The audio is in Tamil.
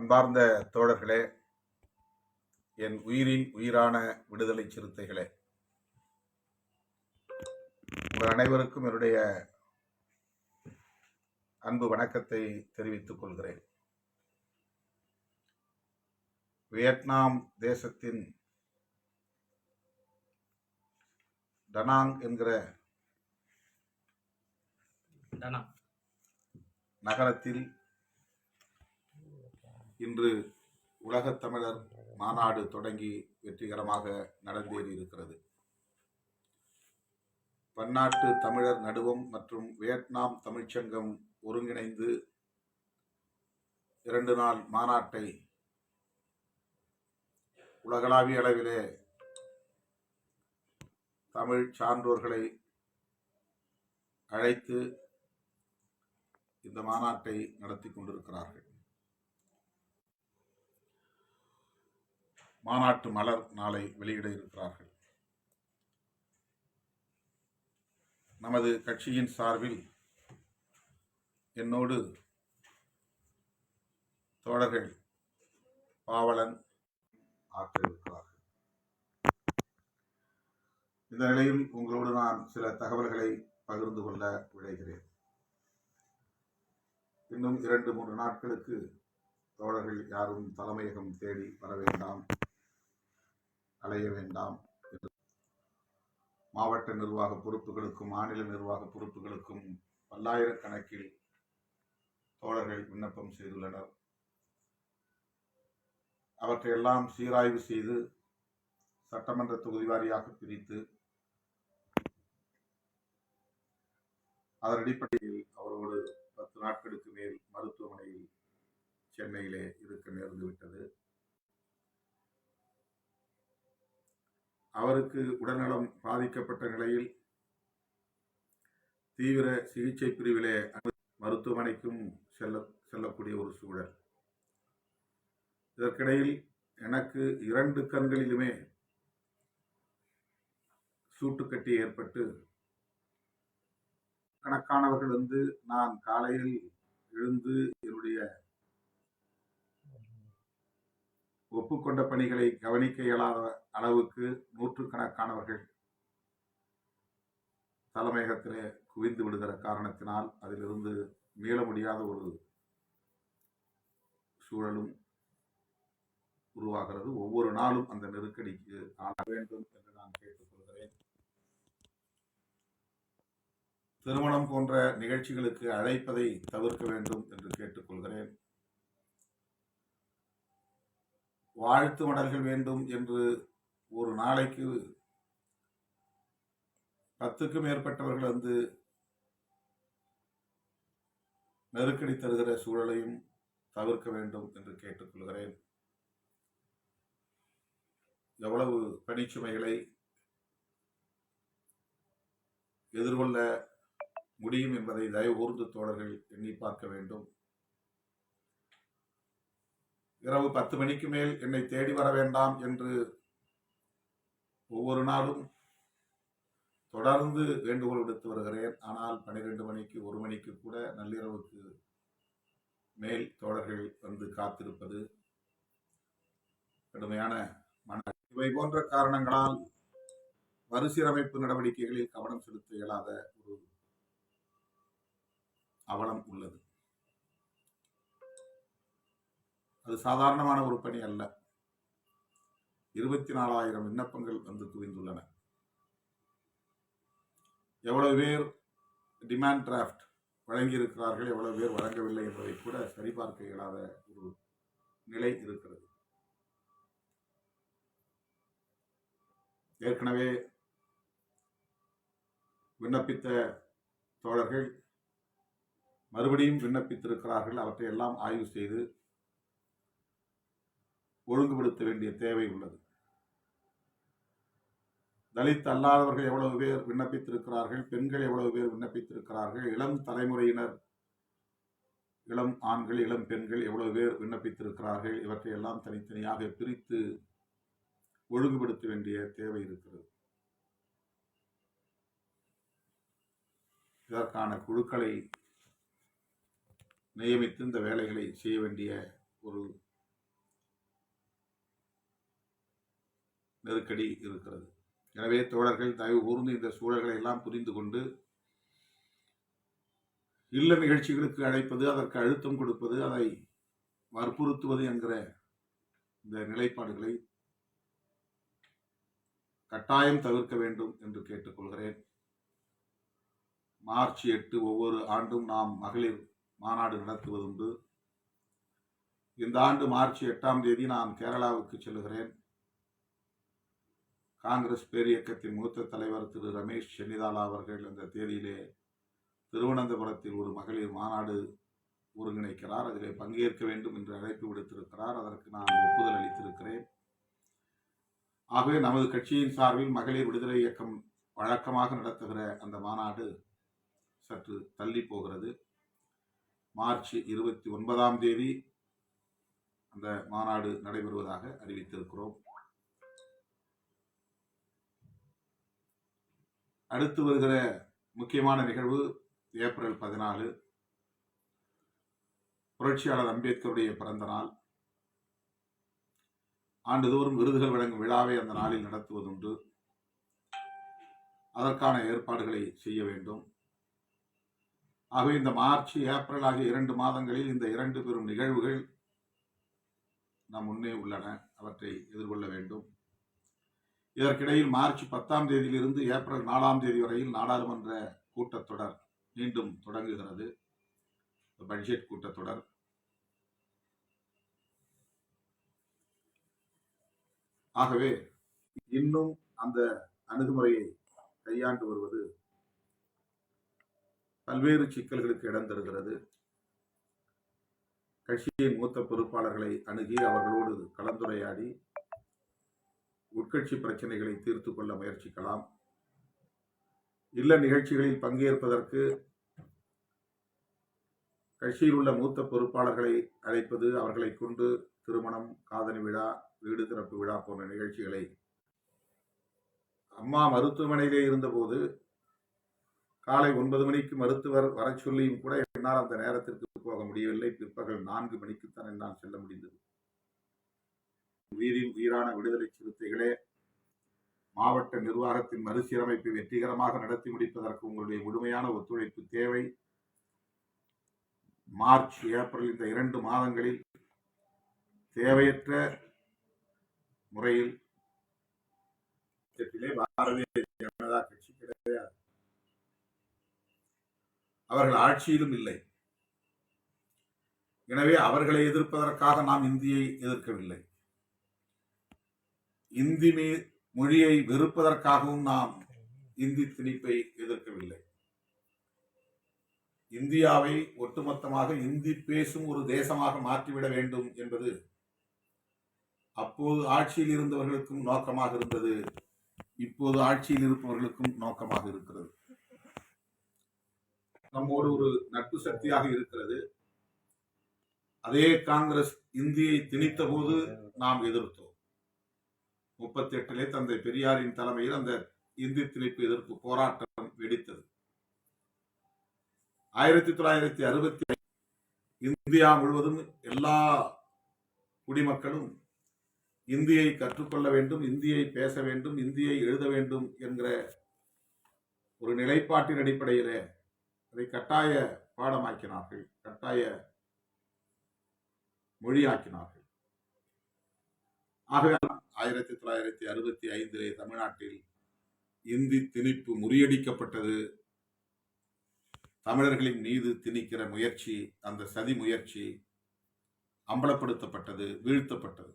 அன்பார்ந்த தோழர்களே என் உயிரின் உயிரான விடுதலை சிறுத்தைகளே உங்கள் அனைவருக்கும் என்னுடைய அன்பு வணக்கத்தை தெரிவித்துக் கொள்கிறேன். வியட்நாம் தேசத்தின் டனாங் என்கிற நகரத்தில் இன்று உலகத் தமிழர் மாநாடு தொடங்கி வெற்றிகரமாக நடந்தேறி இருக்கிறது. பன்னாட்டு தமிழர் நடுவம் மற்றும் வியட்நாம் தமிழ்ச்சங்கம் ஒருங்கிணைந்து இரண்டு நாள் மாநாட்டை உலகளாவிய அளவிலே தமிழ் சான்றோர்களை அழைத்து இந்த மாநாட்டை நடத்தி கொண்டிருக்கிறார்கள். மாநாட்டு மலர் நாளை வெளியிட இருக்கிறார்கள். நமது கட்சியின் சார்பில் என்னோடு தோழர்கள் பாவலன் ஆற்றிருக்கிறார்கள் இந்த நிலையில் உங்களோடு நான் சில தகவல்களை பகிர்ந்து கொள்ள விளைகிறேன் இன்னும் இரண்டு மூன்று நாட்களுக்கு தோழர்கள் யாரும் தலைமையகம் தேடி வர வேண்டாம். அலைய வேண்டாம். மாவட்ட நிர்வாக பொறுப்புகளுக்கும் மாநில நிர்வாக பொறுப்புகளுக்கும் பல்லாயிரக்கணக்கில் தோழர்கள் விண்ணப்பம் செய்துள்ளனர். அவற்றையெல்லாம் சீராய்வு செய்து சட்டமன்ற தொகுதி வாரியாக பிரித்து அதன் அடிப்படையில் அவரோடு பத்து நாட்களுக்கு மேல் மருத்துவமனையில் சென்னையிலே இருக்க நேர்ந்துவிட்டது. அவருக்கு உடல்நலம் பாதிக்கப்பட்ட நிலையில் தீவிர சிகிச்சை பிரிவிலே மருத்துவமனைக்கும் செல்ல செல்லக்கூடிய ஒரு சூழல். இதற்கிடையில் எனக்கு இரண்டு கண்களிலுமே சூட்டுக்கட்டி ஏற்பட்டு கணக்கானவர்கள் வந்து நான் காலையில் எழுந்து என்னுடைய ஒப்புக்கொண்ட பணிகளை கவனிக்க இயலாத அளவுக்கு நூற்றுக்கணக்கானவர்கள் தலைமையகத்திலே குவிந்து விடுகிற காரணத்தினால் அதிலிருந்து மீள முடியாத ஒரு சூழலும் உருவாகிறது. ஒவ்வொரு நாளும் அந்த நெருக்கடிக்கு ஆள வேண்டும் என்று நான் கேட்டுக்கொள்கிறேன். திருமணம் போன்ற நிகழ்ச்சிகளுக்கு அழைப்பதை தவிர்க்க வேண்டும் என்று கேட்டுக்கொள்கிறேன். வாழ்த்து மடல்கள் வேண்டும் என்று ஒரு நாளைக்கு பத்துக்கும் மேற்பட்டவர்கள் வந்து நெருக்கடி தருகிற சூழலையும் தவிர்க்க வேண்டும் என்று கேட்டுக்கொள்கிறேன். எவ்வளவு பணிச்சுமைகளை எதிர்கொள்ள முடியும் என்பதை தயவு கூர்ந்து தோழர்கள் எண்ணி பார்க்க வேண்டும். இரவு பத்து மணிக்கு மேல் என்னை தேடி வர வேண்டாம் என்று ஒவ்வொரு நாளும் தொடர்ந்து வேண்டுகோள் விடுத்து வருகிறேன். ஆனால் பன்னிரெண்டு மணிக்கு ஒரு மணிக்கு கூட நள்ளிரவுக்கு மேல் தோழர்கள் வந்து காத்திருப்பது கடுமையான மன இவை போன்ற காரணங்களால் மறுசீரமைப்பு நடவடிக்கைகளில் கவனம் செலுத்த இயலாத ஒரு அவலம் உள்ளது. அது சாதாரணமான ஒரு பணி அல்ல. இருபத்தி நாலாயிரம் விண்ணப்பங்கள் வந்து குவிந்துள்ளன. எவ்வளவு பேர் டிமாண்ட் டிராஃப்ட் வழங்கியிருக்கிறார்கள் எவ்வளவு பேர் வழங்கவில்லை என்பதை கூட சரிபார்க்க இயலாத ஒரு நிலை இருக்கிறது. ஏற்கனவே விண்ணப்பித்த தோழர்கள் மறுபடியும் விண்ணப்பித்திருக்கிறார்கள் அவற்றை எல்லாம் ஆய்வு செய்து ஒழுங்குபடுத்த வேண்டிய தேவை உள்ளது. தலித் அல்லாதவர்கள் எவ்வளவு பேர் விண்ணப்பித்திருக்கிறார்கள் பெண்கள் எவ்வளவு பேர் விண்ணப்பித்திருக்கிறார்கள் இளம் தலைமுறையினர் இளம் ஆண்கள் இளம் பெண்கள் எவ்வளவு பேர் விண்ணப்பித்திருக்கிறார்கள் இவற்றை எல்லாம் தனித்தனியாக பிரித்து ஒழுங்குபடுத்த வேண்டிய தேவை இருக்கிறது. இதற்கான குழுக்களை நியமித்து இந்த வேலைகளை செய்ய வேண்டிய ஒரு நெருக்கடி இருக்கிறது. எனவே தோழர்கள் தயவு கூர்ந்து இந்த சூழல்களை எல்லாம் புரிந்து கொண்டு இல்ல நிகழ்ச்சிகளுக்கு அழைப்பது அதற்கு அழுத்தம் கொடுப்பது அதை வற்புறுத்துவது என்கிற இந்த நிலைப்பாடுகளை கட்டாயம் தவிர்க்க வேண்டும் என்று கேட்டுக்கொள்கிறேன். மார்ச் எட்டு ஒவ்வொரு ஆண்டும் நாம் மகளிர் மாநாடு நடத்துவதுண்டு. இந்த ஆண்டு மார்ச் எட்டாம் தேதி நான் கேரளாவுக்கு செல்லுகிறேன். காங்கிரஸ் பேரியக்கத்தின் மூத்த தலைவர் திரு ரமேஷ் சென்னிதாலா அவர்கள் அந்த தேதியிலே திருவனந்தபுரத்தில் ஒரு மகளிர் மாநாடு ஒருங்கிணைக்கிறார். அதிலே பங்கேற்க வேண்டும் என்று அழைப்பு விடுத்திருக்கிறார். அதற்கு நான் ஒப்புதல் அளித்திருக்கிறேன். ஆகவே நமது கட்சியின் சார்பில் மகளிர் விடுதலை இயக்கம் வழக்கமாக நடத்துகிற அந்த மாநாடு சற்று தள்ளி போகிறது. மார்ச் இருபத்தி ஒன்பதாம் தேதி அந்த மாநாடு நடைபெறுவதாக அறிவித்திருக்கிறோம். அடுத்து வருகிற முக்கியமான நிகழ்வு ஏப்ரல் பதினாலு. புரட்சியாளர் அம்பேத்கருடைய பிறந்த நாள். ஆண்டுதோறும் விருதுகள் வழங்கும் விழாவை அந்த நாளில் நடத்துவதுண்டு. அதற்கான ஏற்பாடுகளை செய்ய வேண்டும். ஆகவே இந்த மார்ச் ஏப்ரல் ஆகிய இரண்டு மாதங்களில் இந்த இரண்டு பெரும் நிகழ்வுகள் நம் முன்னே உள்ளன. அவற்றை எதிர்கொள்ள வேண்டும். இதற்கிடையில் மார்ச் பத்தாம் தேதியிலிருந்து ஏப்ரல் நாலாம் தேதி வரையில் நாடாளுமன்ற கூட்டத்தொடர் மீண்டும் தொடங்குகிறது. பட்ஜெட் கூட்டத்தொடர். ஆகவே இன்னும் அந்த அணுகுமுறையை கையாண்டு வருவது பல்வேறு சிக்கல்களுக்கு இடம் தருகிறது. கட்சியின் மூத்த பொறுப்பாளர்களை அணுகி அவர்களோடு கலந்துரையாடி உட்கட்சி பிரச்சனைகளை தீர்த்து கொள்ள முயற்சிக்கலாம். இல்ல நிகழ்ச்சிகளில் பங்கேற்பதற்கு கட்சியில் உள்ள மூத்த பொறுப்பாளர்களை அழைப்பது அவர்களை கொண்டு திருமணம் காதணி விழா வீடு திறப்பு விழா போன்ற நிகழ்ச்சிகளை அம்மா மருத்துவமனையிலே இருந்தபோது காலை ஒன்பது மணிக்கு மருத்துவர் வரச் சொல்லியும் கூட என்னால் அந்த நேரத்திற்கு போக முடியவில்லை. பிற்பகல் நான்கு மணிக்குத்தான் என்னால் செல்ல முடிந்தது. உயிரின் உயிரான விடுதலை சிறுத்தைகளே மாவட்ட நிர்வாகத்தின் மறுசீரமைப்பை வெற்றிகரமாக நடத்தி முடிப்பதற்கு உங்களுடைய முழுமையான ஒத்துழைப்பு தேவை. மார்ச் ஏப்ரல் இந்த இரண்டு மாதங்களில் தேவையற்ற முறையில் பாரதிய ஜனதா கட்சி கிடையாது. அவர்கள் ஆட்சியிலும் இல்லை. எனவே அவர்களை எதிர்ப்பதற்காக நாம் இந்தியை எதிர்க்கவில்லை. இந்தி மொழியை வெறுப்பதற்காகவும் நாம் இந்தி திணிப்பை எதிர்க்கவில்லை. இந்தியாவை ஒட்டுமொத்தமாக இந்தி பேசும் ஒரு தேசமாக மாற்றிவிட வேண்டும் என்பது அப்போது ஆட்சியில் இருந்தவர்களுக்கும் நோக்கமாக இருந்தது இப்போது ஆட்சியில் இருப்பவர்களுக்கும் நோக்கமாக இருக்கிறது. நம்மோடு ஒரு நட்பு சக்தியாக இருக்கிறது. அதே காங்கிரஸ் இந்தியை திணித்த போது நாம் எதிர்த்தோம். முப்பத்தி எட்டிலே தந்தை பெரியாரின் தலைமையில் அந்த இந்தி திணிப்பு எதிர்ப்பு போராட்டம் வெடித்தது. ஆயிரத்தி தொள்ளாயிரத்தி அறுபத்தி இந்தியா முழுவதும் எல்லா குடிமக்களும் இந்தியை கற்றுக்கொள்ள வேண்டும் இந்தியை பேச வேண்டும் இந்தியை எழுத வேண்டும் என்கிற ஒரு நிலைப்பாட்டின் அடிப்படையிலே அதை கட்டாய பாடமாக்கினார்கள் கட்டாய மொழியாக்கினார்கள். ஆகவே ஆயிரத்தி தொள்ளாயிரத்தி அறுபத்தி ஐந்திலே தமிழ்நாட்டில் இந்தி திணிப்பு முறியடிக்கப்பட்டது. தமிழர்களின் மீது திணிக்கிற முயற்சி அந்த சதி முயற்சி அம்பலப்படுத்தப்பட்டது வீழ்த்தப்பட்டது.